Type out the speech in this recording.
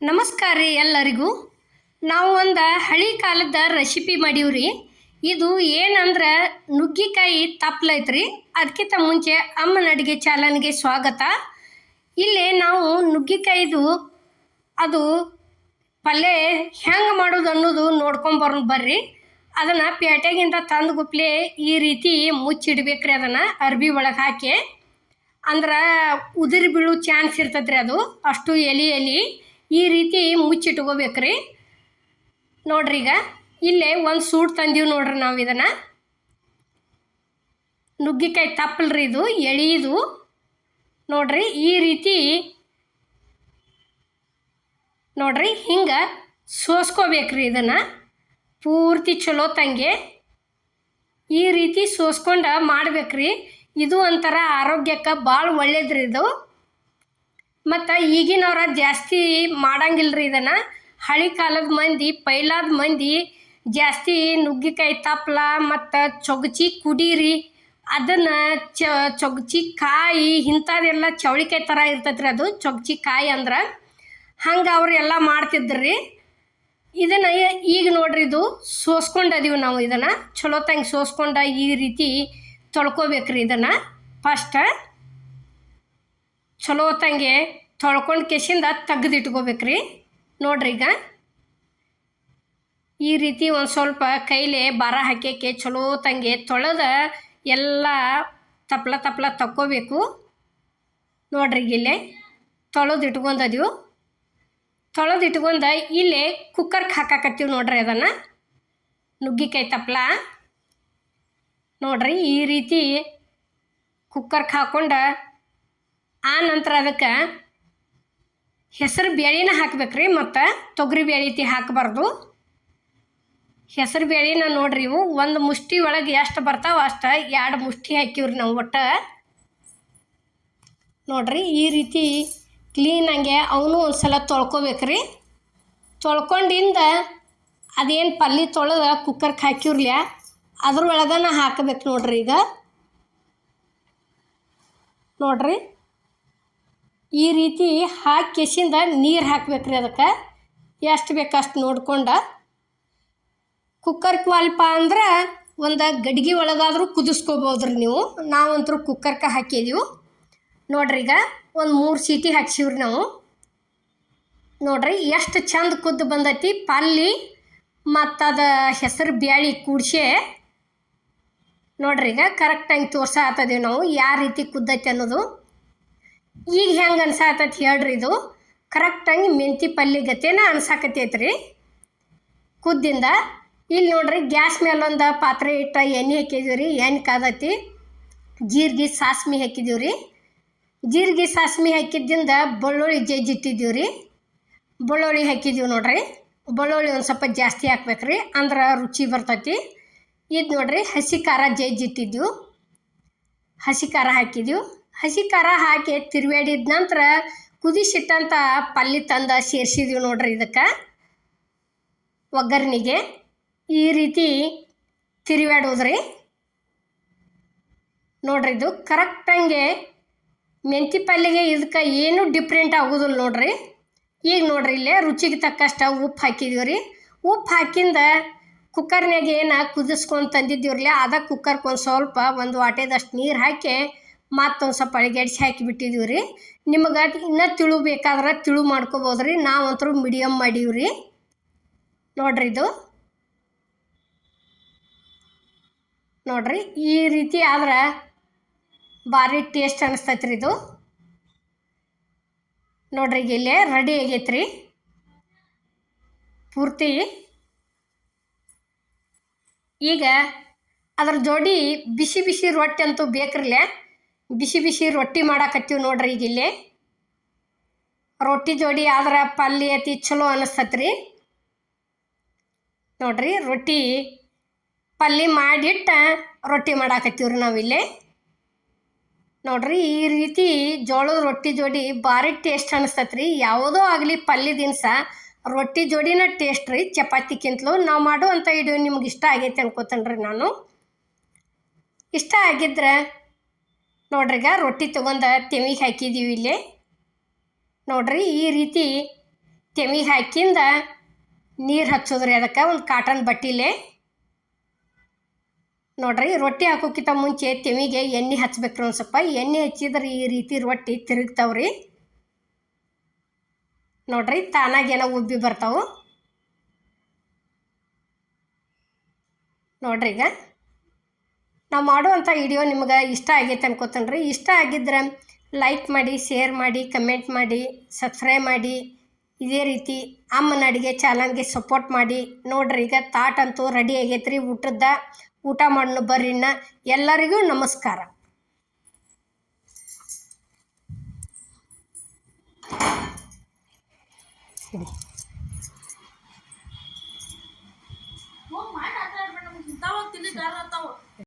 ನಮಸ್ಕಾರ ರೀ ಎಲ್ಲರಿಗೂ. ನಾವು ಒಂದು ಹಳಿ ಕಾಲದ ರೆಸಿಪಿ ಮಾಡೀವ್ರಿ. ಇದು ಏನಂದ್ರೆ ನುಗ್ಗಿಕಾಯಿ ತಪ್ಪಲೈತ್ರಿ ಅದಕ್ಕಿಂತ ಮುಂಚೆ ಅಮ್ಮನ ಅಡುಗೆ ಚಾಲನ್ಗೆ ಸ್ವಾಗತ. ಇಲ್ಲಿ ನಾವು ನುಗ್ಗಿಕಾಯಿದು ಅದು ಪಲ್ಯ ಹೆಂಗೆ ಮಾಡೋದು ಅನ್ನೋದು ನೋಡ್ಕೊಂಬರ್ ಬರ್ರಿ. ಅದನ್ನು ಪೇಟೆಗಿಂತ ತಂದು ಗುಪ್ಲೆ ಈ ರೀತಿ ಮುಚ್ಚಿಡ್ಬೇಕ್ರಿ ಅದನ್ನು ಅರ್ಬಿ ಒಳಗೆ ಹಾಕಿ. ಅಂದ್ರೆ ಉದುರಿ ಬೀಳೋ ಚಾನ್ಸ್ ಇರ್ತದ್ರಿ ಅದು. ಅಷ್ಟು ಎಲೆ ಎಲೆ. ಈ ರೀತಿ ಮುಚ್ಚಿಟ್ಕೋಬೇಕ್ರಿ. ನೋಡ್ರಿ ಈಗ, ಇಲ್ಲೇ ಒಂದು ಸೂಟ್ ತಂದೀವಿ ನೋಡ್ರಿ ನಾವು ಇದನ್ನು. ನುಗ್ಗಿಕಾಯಿ ತಪ್ಪಲ್ರಿ ಇದು ಎಳೀದು ನೋಡ್ರಿ, ಈ ರೀತಿ ನೋಡ್ರಿ, ಹಿಂಗೆ ಸೋಸ್ಕೋಬೇಕ್ರಿ ಇದನ್ನು. ಪೂರ್ತಿ ಚಲೋ ತಂಗೆ. ಈ ರೀತಿ ಸೋಸ್ಕೊಂಡು ಮಾಡ್ಬೇಕ್ರಿ. ಇದು ಒಂಥರ ಆರೋಗ್ಯಕ್ಕೆ ಭಾಳ ಒಳ್ಳೇದ್ರಿ ಇದು. ಮತ್ತು ಈಗಿನವ್ರ ಜಾಸ್ತಿ ಮಾಡಂಗಿಲ್ರಿ ಇದನ್ನು. ಹಳಿ ಕಾಲದ ಮಂದಿ, ಪೈಲಾದ ಮಂದಿ ಜಾಸ್ತಿ ನುಗ್ಗಿಕಾಯಿ ತಪ್ಲ ಮತ್ತು ಚೊಗಚಿ ಕುಡೀರಿ. ಅದನ್ನು ಚ, ಚೊಗಚಿ ಕಾಯಿ ಇಂಥದ್ದೆಲ್ಲ ಚೌಳಿಕಾಯಿ ಥರ ಇರ್ತೈತೆ ರೀ ಅದು, ಚೊಗಚಿ ಕಾಯಿ ಅಂದ್ರೆ. ಹಂಗೆ ಅವ್ರು ಎಲ್ಲ ಮಾಡ್ತಿದ್ರಿ. ಇದನ್ನು ಈಗ ನೋಡ್ರಿ ಇದು ಸೋಸ್ಕೊಂಡದೀವಿ ನಾವು ಇದನ್ನು. ಚಲೋ ತಂಗೆ ಸೋಸ್ಕೊಂಡ ಈ ರೀತಿ ತೊಳ್ಕೊಬೇಕ್ರಿ ಇದನ್ನು. ಫಸ್ಟ ಚಲೋ ತಂಗೆ ತೊಳ್ಕೊಂಡು ಕೆಸಿಂದ ತೆಗ್ದಿಟ್ಕೋಬೇಕ್ರಿ. ನೋಡ್ರಿ ಈಗ. ಈ ರೀತಿ ಒಂದು ಸ್ವಲ್ಪ ಕೈಲೇ ಭಾರ ಹಾಕ್ಯಕ್ಕೆ ಚಲೋ ತಂಗೆ ತೊಳೆದ ಎಲ್ಲ ತಪ್ಲ ತಪ್ಲ ತಕ್ಕೋಬೇಕು. ನೋಡ್ರಿ ಇಲ್ಲೇ. ತೊಳೆದು ಇಟ್ಕೊಂಡದೀವು ತೊಳೆದು ಇಟ್ಕೊಂಡ ಇಲ್ಲೇ ಕುಕ್ಕರ್ಗೆ ಹಾಕಾಕತ್ತೀವಿ ನೋಡ್ರಿ ಅದನ್ನು. ನುಗ್ಗಿಕಾಯಿ ತಪ್ಲ. ನೋಡ್ರಿ ಈ ರೀತಿ ಕುಕ್ಕರ್ಗೆ ಹಾಕ್ಕೊಂಡು ಆ ನಂತರ ಅದಕ್ಕೆ ಹೆಸರು ಬೇಳೆನ ಹಾಕ್ಬೇಕ್ರಿ, ಮತ್ತು ತೊಗರಿ ಬೇಳೆ ಹಾಕಬಾರ್ದು. ಹೆಸರು ಬೇಳೆನ ನೋಡ್ರಿ ಇವು, ಒಂದು ಮುಷ್ಟಿ ಒಳಗೆ ಎಷ್ಟು ಬರ್ತಾವೆ ಅಷ್ಟು ಎರಡು ಮುಷ್ಟಿ ಹಾಕಿವ್ರಿ ನಾವು ಒಟ್ಟು. ನೋಡ್ರಿ, ಈ ರೀತಿ ಕ್ಲೀನಾಗೆ ಅವನು ಒಂದು ಸಲ ತೊಳ್ಕೊಬೇಕ್ರಿ. ತೊಳ್ಕೊಂಡಿಂದ ಅದೇನು ಪಲ್ಯ ತೊಳೆದ ಕುಕ್ಕರ್ಗೆ ಹಾಕಿವ್ರಲ್ಯ, ಅದ್ರೊಳಗನ ಹಾಕಬೇಕು ನೋಡ್ರಿ ಈಗ. ನೋಡ್ರಿ ಈ ರೀತಿ ಹಾಕಿ ಕೆಸಿಂದ ನೀರು ಹಾಕ್ಬೇಕ್ರಿ ಅದಕ್ಕೆ. ಎಷ್ಟು ಬೇಕು ಅಷ್ಟು ನೋಡ್ಕೊಂಡು. ಕುಕ್ಕರ್ ಕ್ವಾಲ್ಪ ಅಂದ್ರೆ ಒಂದು ಗಡಿಗೆ ಒಳಗಾದರೂ ಕುದಿಸ್ಕೋಬೋದ್ರಿ ನೀವು. ನಾವಂತರೂ ಕುಕ್ಕರ್ಗೆ ಹಾಕಿದೀವಿ. ನೋಡ್ರಿ ಈಗ ಒಂದು ಮೂರು ಸೀಟಿ ಹಾಕ್ಸಿವ್ರಿ ನಾವು. ನೋಡ್ರಿ ಎಷ್ಟು ಚಂದ ಕುದ್ದು ಬಂದೈತಿ. ಪಲ್ಲಿ ಮತ್ತು ಅದು ಹೆಸರು ಬ್ಯಾಳಿ ಕೂಡ್ಸೆ. ನೋಡ್ರಿ ಈಗ ಕರೆಕ್ಟಾಗಿ ತೋರ್ಸಾತದೀವಿ ನಾವು. ಯಾವ ರೀತಿ ಕುದ್ದೈತಿ ಅನ್ನೋದು. ಈಗ ಹೆಂಗೆ ಅನ್ಸಾತೈತಿ ಹೇಳ್ರಿ ಇದು. ಕರೆಕ್ಟಾಗಿ ಮೆಂತಿ ಪಲ್ಯ ಗತೆನ ಅನ್ಸಾಕತೈತ್ರಿ. ಕುದ್ದಿಂದ ಇಲ್ಲಿ ನೋಡ್ರಿ ಗ್ಯಾಸ್ ಮೇಲೊಂದು ಪಾತ್ರೆ ಇಟ್ಟು ಎಣ್ಣೆ ಹಾಕಿದೀವಿ ರೀ ಎಣ್ಣೆ ಕಾದತಿ. ಜೀರಿಗೆ ಸಾಸ್ಮಿ ಹಾಕಿದೀವಿ ರೀ ಜೀರಿಗೆ ಸಾಸ್ಮಿ ಹಾಕಿದ್ದಿಂದ ಬೆಳ್ಳುಳ್ಳಿ ಜಜ್ಜಿಟ್ಟಿದ್ದೀವಿ ರೀ ಬೆಳ್ಳುಳ್ಳಿ ಹಾಕಿದ್ದೀವಿ ನೋಡ್ರಿ. ಬೆಳ್ಳುಳ್ಳಿ ಒಂದು ಸ್ವಲ್ಪ ಜಾಸ್ತಿ ಹಾಕ್ಬೇಕು ರೀ ಅಂದ್ರೆ ರುಚಿ ಬರ್ತೈತಿ. ಇದು ನೋಡ್ರಿ ಹಸಿ ಖಾರ ಜಜ್ಜಿಟ್ಟಿದ್ದೀವಿ ಹಸಿ ಖಾರ ಹಾಕಿದ್ದೀವಿ ಹಸಿ ಖಾರ ಹಾಕಿ ತಿರುವಾಡಿದ ನಂತರ ಕುದಿಸಿಟ್ಟಂಥ ಪಲ್ಲಿ ತಂದು ಸೇರಿಸಿದೀವಿ ನೋಡ್ರಿ ಇದಕ್ಕೆ. ಒಗ್ಗರಣೆಗೆ ಈ ರೀತಿ ತಿರುವಾಡೋದ್ರಿ ನೋಡ್ರಿ ಇದು ಕರೆಕ್ಟಂಗೆ ಮೆಂತಿ ಪಲ್ಯಗೆ ಇದಕ್ಕೆ ಏನೂ ಡಿಫ್ರೆಂಟ್ ಆಗೋದಿಲ್ಲ ನೋಡ್ರಿ. ಈಗ ನೋಡ್ರಿ ಇಲ್ಲೇ ರುಚಿಗೆ ತಕ್ಕಷ್ಟು ಉಪ್ಪು ಹಾಕಿದೀವಿ ರೀ ಉಪ್ಪು ಹಾಕಿಂದ ಕುಕ್ಕರ್ನಾಗ ಏನು ಕುದಿಸ್ಕೊಂಡು ತಂದಿದ್ದೀವ್ರಲ್ಲ, ಅದ ಕುಕ್ಕರ್ಗೆ ಒಂದು ಸ್ವಲ್ಪ ಒಂದು ವಾಟೆದಷ್ಟು ನೀರು ಹಾಕಿ ಮತ್ತೊಂದು ಸ್ವಲ್ಪ ಅಳಿಗೆಡ್ಸಿ ಹಾಕಿ ಬಿಟ್ಟಿದ್ದೀವಿ ರೀ ನಿಮಗೆ ಇನ್ನೂ ತಿಳು ಬೇಕಾದ್ರೆ ತಿಳು ಮಾಡ್ಕೋಬೋದು ರೀ ನಾವಂತರೂ ಮೀಡಿಯಮ್ ಮಾಡೀವಿ ರೀ ನೋಡ್ರಿ ಇದು. ನೋಡ್ರಿ, ಈ ರೀತಿ ಆದ್ರೆ ಭಾರಿ ಟೇಸ್ಟ್ ಅನಿಸ್ತೈತೆ ರೀ ಇದು. ನೋಡ್ರಿ ಈಗ ಇಲ್ಲೇ ರೆಡಿ ಆಗೈತೆ ರೀ ಪೂರ್ತಿ. ಈಗ ಅದ್ರ ಜೋಡಿ ಬಿಸಿ ಬಿಸಿ ರೊಟ್ಟಿ ಅಂತೂ ಬೇಕ್ರಲ್ಲೇ. ಬಿಸಿ ಬಿಸಿ ರೊಟ್ಟಿ ಮಾಡಾಕತ್ತೀವಿ ನೋಡ್ರಿ ಈಗ ಇಲ್ಲಿ. ರೊಟ್ಟಿ ಜೋಡಿ ಆದ್ರೆ ಪಲ್ಯ ಅತಿ ಚಲೋ ಅನಿಸ್ತತ್ರಿ. ನೋಡ್ರಿ ರೊಟ್ಟಿ ಪಲ್ಯ ಮಾಡಿಟ್ಟ ರೊಟ್ಟಿ ಮಾಡಾಕತ್ತೀವ್ರಿ ನಾವಿಲ್ಲಿ ನೋಡ್ರಿ ಈ ರೀತಿ ಜೋಳದ ರೊಟ್ಟಿ ಜೋಡಿ ಭಾರಿ ಟೇಸ್ಟ್ ಅನಿಸ್ತತ್ರಿ. ಯಾವುದೋ ಆಗಲಿ ಪಲ್ಯ ದಿನಸ ರೊಟ್ಟಿ ಜೋಡಿನ ಟೇಸ್ಟ್ ರೀ. ಚಪಾತಿಕ್ಕಿಂತಲೂ ನಾವು ಮಾಡುವಂಥ ವಿಡಿಯೋ ನಿಮ್ಗೆ ಇಷ್ಟ ಆಗೈತೆ ಅನ್ಕೋತೇನೆ ರೀ ನಾನು. ಇಷ್ಟ ಆಗಿದ್ರೆ ನೋಡ್ರಿಗ ರೊಟ್ಟಿ ತೊಗೊಂಡು ತೆಮಿಗೆ ಹಾಕಿದ್ದೀವಿ ಇಲ್ಲಿ. ನೋಡ್ರಿ, ಈ ರೀತಿ ತೆಮಿಗೆ ಹಾಕಿಂದ ನೀರು ಹಚ್ಚೋದ್ರಿ ಅದಕ್ಕೆ ಒಂದು ಕಾಟನ್ ಬಟ್ಟಿಲೆ. ನೋಡ್ರಿ, ರೊಟ್ಟಿ ಹಾಕೋಕ್ಕಿಂತ ಮುಂಚೆ ತೆಮಿಗೆ ಎಣ್ಣೆ ಹಚ್ಬೇಕ್ರಿ ಒಂದು ಸ್ವಲ್ಪ. ಎಣ್ಣೆ ಹಚ್ಚಿದ್ರೆ ಈ ರೀತಿ ರೊಟ್ಟಿ ತಿರುಗ್ತಾವ್ರಿ. ನೋಡ್ರಿ ತಾನಾಗೇನೋ ಉಬ್ಬಿ ಬರ್ತಾವು. ನೋಡ್ರಿ ಈಗ. ನಾವು ಮಾಡುವಂಥ ವಿಡಿಯೋ ನಿಮ್ಗೆ ಇಷ್ಟ ಆಗೈತೆ ಅನ್ಕೋತಾನೆ ಇಷ್ಟ ಆಗಿದ್ರೆ ಲೈಕ್ ಮಾಡಿ ಶೇರ್ ಮಾಡಿ ಕಮೆಂಟ್ ಮಾಡಿ ಸಬ್ಸ್ಕ್ರೈಬ್ ಮಾಡಿ. ಇದೇ ರೀತಿ ಅಮ್ಮನ ಅಡುಗೆ ಚಾನಲ್ಗೆ ಸಪೋರ್ಟ್ ಮಾಡಿ. ನೋಡ್ರಿ ಈಗ ತಾಟ್ ಅಂತೂ ರೆಡಿ ಆಗೈತೆ ರೀ ಊಟದ ಊಟ ಮಾಡಲು ಬರ್ರಿನ ಎಲ್ಲರಿಗೂ ನಮಸ್ಕಾರ. ಹೋಗ್